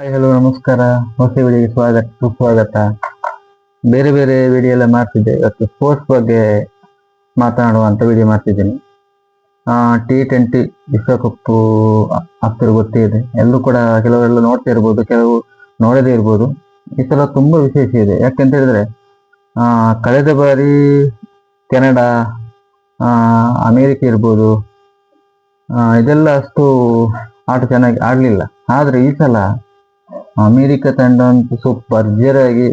Hi, hello, ನಮಸ್ಕಾರ. ಹೊಸ ವಿಡಿಯೋಗೆ ಸ್ವಾಗತ, ಸುಸ್ವಾಗತ. ಬೇರೆ ಬೇರೆ ವಿಡಿಯೋ ಎಲ್ಲ ಮಾಡ್ತಿದ್ದೆ. ಇವತ್ತು ಸ್ಪೋರ್ಟ್ಸ್ ಬಗ್ಗೆ ಮಾತನಾಡುವಂತ ವಿಡಿಯೋ ಮಾಡ್ತಿದ್ದೀನಿ. ಟಿ ಟ್ವೆಂಟಿ ವಿಶ್ವಕಪ್ ಆಗ್ತಿರೋ ಗೊತ್ತೇ ಇದೆ ಎಲ್ಲರೂ ಕೂಡ ಕೆಲವರೆಲ್ಲ ನೋಡ್ತಾ ಇರ್ಬೋದು, ಕೆಲವು ನೋಡದೇ ಇರ್ಬೋದು. ಈ ಸಲ ತುಂಬಾ ವಿಶೇಷ ಇದೆ. ಯಾಕೆಂತ ಹೇಳಿದ್ರೆ ಕಳೆದ ಬಾರಿ ಕೆನಡಾ ಅಮೇರಿಕ ಇರ್ಬೋದು ಇದೆಲ್ಲ ಅಷ್ಟು ಆಟ ಚೆನ್ನಾಗಿ ಆಡಲಿಲ್ಲ. ಆದರೆ ಈ ಸಲ ಅಮೆರಿಕ ತಂಡ ಅಂತೂ ಸೂಪರ್ ಆಗಿ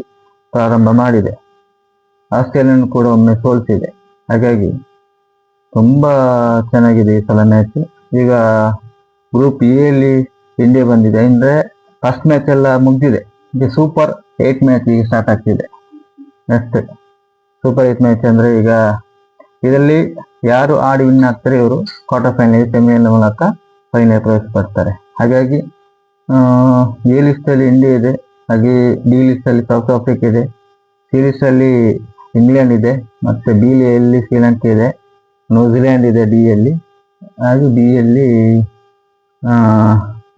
ಪ್ರಾರಂಭ ಮಾಡಿದೆ. ಆಸ್ಟ್ರೇಲಿಯನ್ ಕೂಡ ಒಮ್ಮೆ ಸೋಲ್ಸಿದೆ. ಹಾಗಾಗಿ ತುಂಬ ಚೆನ್ನಾಗಿದೆ ಈ ಸಲ ಮ್ಯಾಚ್ ಈಗ ಗ್ರೂಪ್ ಎ ಅಲ್ಲಿ ಇಂಡಿಯಾ ಬಂದಿದೆ. ಅಂದ್ರೆ ಫಸ್ಟ್ ಮ್ಯಾಚ್ ಎಲ್ಲ ಮುಗಿದಿದೆ. ಈಗ ಸೂಪರ್ ಏಟ್ ಮ್ಯಾಚ್ ಈಗ ಸ್ಟಾರ್ಟ್ ಆಗ್ತಿದೆ. ಅಷ್ಟೇ. ಸೂಪರ್ ಏಟ್ ಮ್ಯಾಚ್ ಅಂದ್ರೆ ಈಗ ಇದರಲ್ಲಿ ಯಾರು ಆಡಿ ವಿನ್ ಆಗ್ತಾರೆ ಇವರು ಕ್ವಾರ್ಟರ್ ಫೈನಲ್ ಸೆಮಿಫೈನಲ್ ಮೂಲಕ ಫೈನಲ್ ಪ್ರವೇಶ ಪಡ್ತಾರೆ. ಹಾಗಾಗಿ ಎ ಲಿಸ್ಟ್ ಅಲ್ಲಿ ಇಂಡಿಯಾ ಇದೆ, ಹಾಗೆ ಡಿ ಲಿಸ್ಟ್ ಅಲ್ಲಿ ಸೌತ್ ಆಫ್ರಿಕಾ ಇದೆ ಸಿ ಲಿಸ್ಟ್ ಅಲ್ಲಿ ಇಂಗ್ಲೆಂಡ್ ಇದೆ, ಮತ್ತೆ ಬಿ ಅಲ್ಲಿ ಶ್ರೀಲಂಕಾ ಇದೆ ನ್ಯೂಜಿಲೆಂಡ್ ಇದೆ ಡಿ ಅಲ್ಲಿ, ಹಾಗೆ ಬಿ ಅಲ್ಲಿ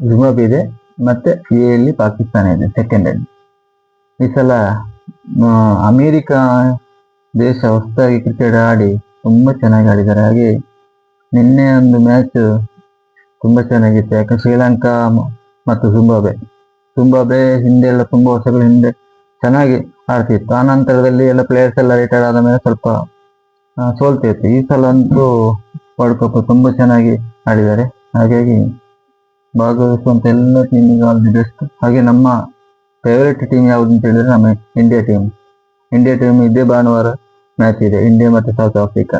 ಜಿಂಬಾಬ್ ಇದೆ, ಮತ್ತೆ ಎ ಅಲ್ಲಿ ಪಾಕಿಸ್ತಾನ ಇದೆ ಸೆಕೆಂಡ್ ಅಲ್ಲಿ. ಈ ಸಲ ಅಮೇರಿಕಾ ದೇಶ ಹೊಸದಾಗಿ ಕ್ರಿಕೆಟ್ ಆಡಿ ತುಂಬ ಚೆನ್ನಾಗಿ ಆಡಿದ್ದಾರೆ, ಹಾಗೆ ನಿನ್ನೆ ಒಂದು ಮ್ಯಾಚ್ ತುಂಬ ಚೆನ್ನಾಗಿತ್ತು, ಯಾಕಂದ್ರೆ ಶ್ರೀಲಂಕಾ ಮತ್ತು ಜಿಂಬಾಬ್ವೆ ಜಿಂಬಾಬ್ವೆ ಹಿಂದೆ ಎಲ್ಲ ತುಂಬಾ ವರ್ಷಗಳ ಹಿಂದೆ ಚೆನ್ನಾಗಿ ಆಡ್ತಿತ್ತು. ಆ ನಂತರದಲ್ಲಿ ಎಲ್ಲ ಪ್ಲೇಯರ್ಸ್ ಎಲ್ಲ ರಿಟೈರ್ ಆದ ಮೇಲೆ ಸ್ವಲ್ಪ ಸೋಲ್ತಿತ್ತು ಈ ಸಲ ಅಂತೂ ವರ್ಲ್ಡ್ ಕಪ್ ತುಂಬಾ ಚೆನ್ನಾಗಿ ಆಡಿದ್ದಾರೆ. ಹಾಗಾಗಿ ಭಾಗವಹಿಸುವಂತ ಎಲ್ಲ ಟೀಮಿಗೆ ಆಲ್ ದಿ ಬೆಸ್ಟ್ ಹಾಗೆ ನಮ್ಮ ಫೇವರೆಟ್ ಟೀಮ್ ಯಾವ್ದು ಅಂತ ಹೇಳಿದ್ರೆ ನಮ್ಮ ಇಂಡಿಯಾ ಟೀಮ್ ಇಂಡಿಯಾ ಟೀಮ್ ಇದೇ ಭಾನುವಾರ ಮ್ಯಾಚ್ ಇದೆ ಇಂಡಿಯಾ ಮತ್ತೆ South Africa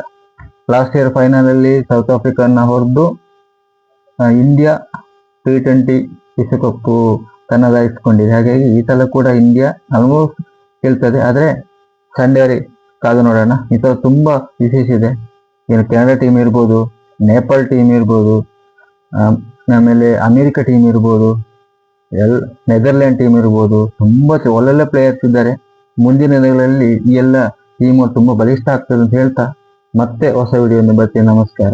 last year final ಅಲ್ಲಿ ಸೌತ್ ಆಫ್ರಿಕಾನ ಹೊರದು ಇಂಡಿಯಾ ಟಿ ಟ್ವೆಂಟಿ ವಿಶ್ವಕಪ್ ತನ್ನದಾಗಿಸ್ಕೊಂಡಿದೆ. ಹಾಗಾಗಿ ಈ ಸಲ ಕೂಡ ಇಂಡಿಯಾ ಆಲ್ಮೋಸ್ಟ್ ಗೆಲ್ತದೆ ಆದರೆ ಸಂಡೇರಿ ಕಾದು ನೋಡೋಣ. ಈ ಸಲ ತುಂಬ ವಿಶೇಷ ಇದೆ. ಏನು ಕೆನಡಾ ಟೀಮ್ ಇರ್ಬೋದು ನೇಪಾಳ್ ಟೀಮ್ ಇರ್ಬೋದು ಆಮೇಲೆ ಅಮೇರಿಕ ಟೀಮ್ ಇರ್ಬೋದು, ಎಲ್ ನೆದರ್ಲ್ಯಾಂಡ್ ಟೀಮ್ ಇರ್ಬೋದು, ತುಂಬ ಒಳ್ಳೊಳ್ಳೆ ಪ್ಲೇಯರ್ಸ್ ಇದ್ದಾರೆ. ಮುಂದಿನ ದಿನಗಳಲ್ಲಿ ಈ ಎಲ್ಲ ಟೀಮ್ ತುಂಬ ಬಲಿಷ್ಠ ಆಗ್ತದೆ ಅಂತ ಹೇಳ್ತಾ ಮತ್ತೆ ಹೊಸ ವಿಡಿಯೋ ಬರ್ತೀನಿ. ನಮಸ್ಕಾರ.